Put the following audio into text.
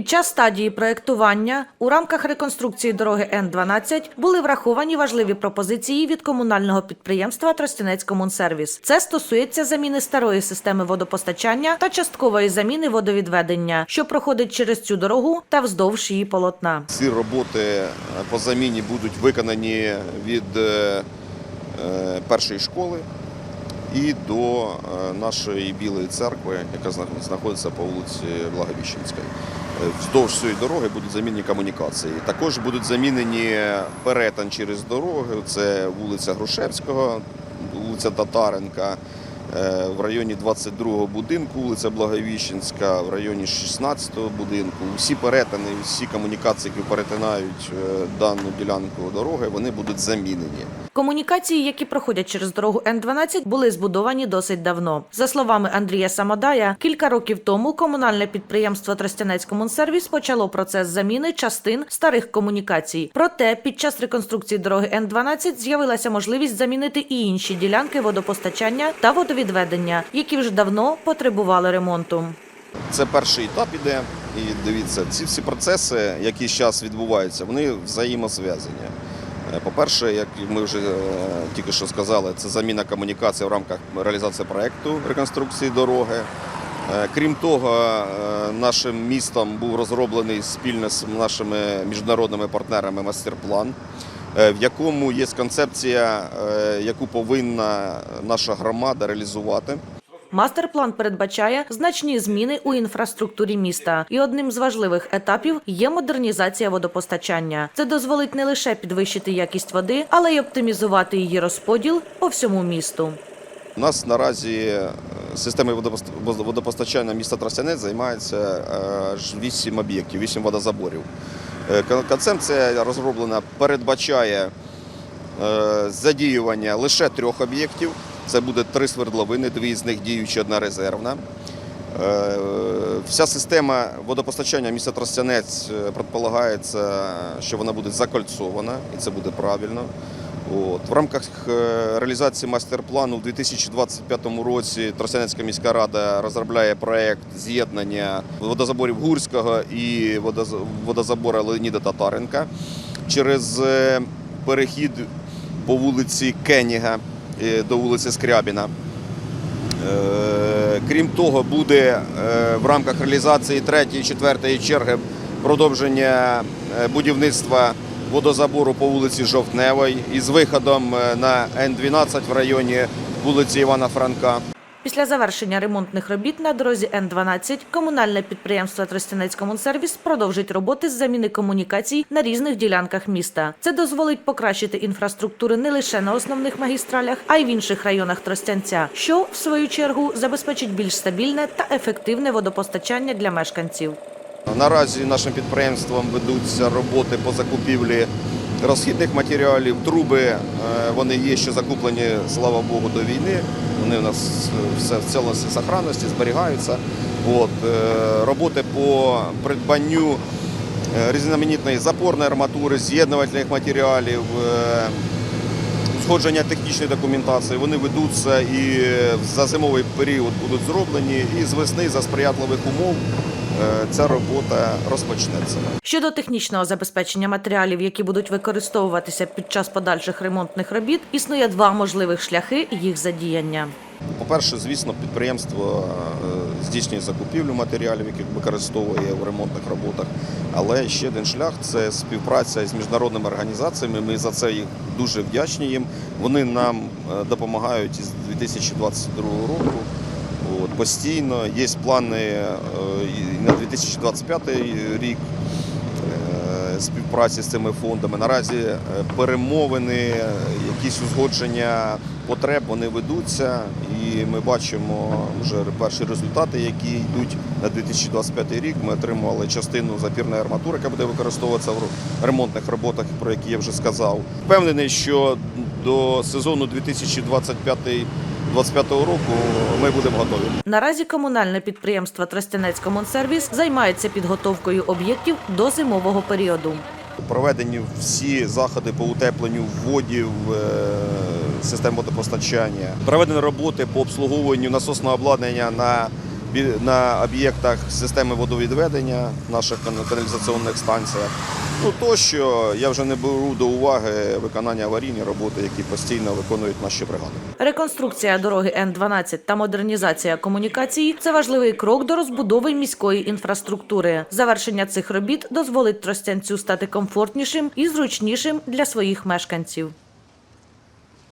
Під час стадії проєктування у рамках реконструкції дороги Н-12 були враховані важливі пропозиції від комунального підприємства Тростянецькомунсервіс. Це стосується заміни старої системи водопостачання та часткової заміни водовідведення, що проходить через цю дорогу та вздовж її полотна. Ці роботи е, по заміні будуть виконані від е, е, першої школи і до нашої білої церкви, яка знаходиться по вулиці Благовіщенській. Вздовж цієї дороги будуть замінені комунікації. Також будуть замінені перетин через дороги. Це вулиця Грушевського, вулиця Татаренка. е, В районі 22-го будинку, вулиця Благовіщенська, в районі 16-го будинку. Всі перетини, всі комунікації, які перетинають е, дану ділянку дороги, вони будуть замінені. Комунікації, які проходять через дорогу Н-12, були збудовані досить давно. За словами Андрія Самодая, кілька років тому комунальне підприємство Тростянецькомунсервіс почало процес заміни частин старих комунікацій. Проте під час реконструкції дороги Н-12 з'явилася можливість замінити і інші ділянки водопостачання та водовідведення, які вже давно потребували ремонту. Це перший етап іде. І дивіться, ці всі процеси, які зараз відбуваються, вони взаємозв'язані. Е, По-перше, як ми вже е, тільки що сказали, це заміна комунікації в рамках реалізації проекту реконструкції дороги. Е, Крім того, нашим містом був розроблений спільно з нашими міжнародними партнерами мастер-план, в якому є концепція, яку повинна наша громада реалізувати. Мастер-план передбачає значні зміни у інфраструктурі міста, і одним з важливих етапів є модернізація водопостачання. Це дозволить не лише підвищити якість води, але й оптимізувати її розподіл по всьому місту. У нас наразі е, системою водопостачання міста Тростянець займається е, 8 об'єктів, 8 водозаборів. Е, кон- Концепція розроблена передбачає е, задіювання лише трьох об'єктів. Це буде три свердловини, дві з них діючі, одна резервна. Е, Вся система водопостачання міста Тростянець е, предполагається, що вона буде закольцована, і це буде правильно. От. В рамках е, реалізації майстер-плану у 2025 році Тростянецька міська рада розробляє проект з'єднання водозаборів Гурського і водоз- водозабора Леоніда Татаренка через перехід по вулиці Кеніга до вулиці Скрябіна. Е, Крім того, буде е, в рамках реалізації третьої, четвертої черги продовження е, будівництва водозабору по вулиці Жовтневої із виходом е, на Н-12 в районі вулиці Івана Франка. Після завершення ремонтних робіт на дорозі Н-12 комунальне підприємство Тростянецькомунсервіс продовжить роботи з заміни комунікацій на різних ділянках міста. Це дозволить покращити інфраструктуру не лише на основних магістралях, а й в інших районах Тростянця, що в свою чергу забезпечить більш стабільне та ефективне водопостачання для мешканців. Наразі нашим підприємством ведуться роботи по закупівлі розхідних матеріалів. Труби е, вони є, що закуплені, слава Богу, до війни. Вони у нас е, все в цілості сохранності зберігаються. От, е, роботи по придбанню різноманітної запорної арматури, з'єднувальних матеріалів. Сходження технічної документації вони ведуться і за зимовий період будуть зроблені, і з весни за сприятливих умов ця робота розпочнеться. Щодо технічного забезпечення матеріалів, які будуть використовуватися під час подальших ремонтних робіт, існує два можливих шляхи їх задіяння. По-перше, звісно, підприємство е, здійснює закупівлю матеріалів, які використовує в ремонтних роботах. Але ще один шлях це співпраця з міжнародними організаціями. Ми за це їх дуже вдячні їм. Вони нам е, допомагають із 2022 року. Постійно є плани е, на 2025 рік е, співпраці з цими фондами. Наразі е, перемовини, якісь узгодження потреб вони ведуться, і ми бачимо вже перші результати, які йдуть на 2025 рік. Ми отримали частину запірної арматури, яка буде використовуватися в ремонтних роботах, про які я вже сказав. Впевнений, що до сезону 2025 2025 року ми будемо готові. Наразі комунальне підприємство Тростянецькомунсервіс займається підготовкою об'єктів до зимового періоду. Проведені всі заходи по утепленню вводів е, систем водопостачання. Проведені роботи по обслуговуванню насосного обладнання на на об'єктах системи водовідведення, наших каналізаційних станціях. Ну тощо я вже не беру до уваги виконання аварійні роботи, які постійно виконують наші бригади. Реконструкція дороги Н-12 та модернізація комунікації – це важливий крок до розбудови міської інфраструктури. Завершення цих робіт дозволить Тростянцю стати комфортнішим і зручнішим для своїх мешканців.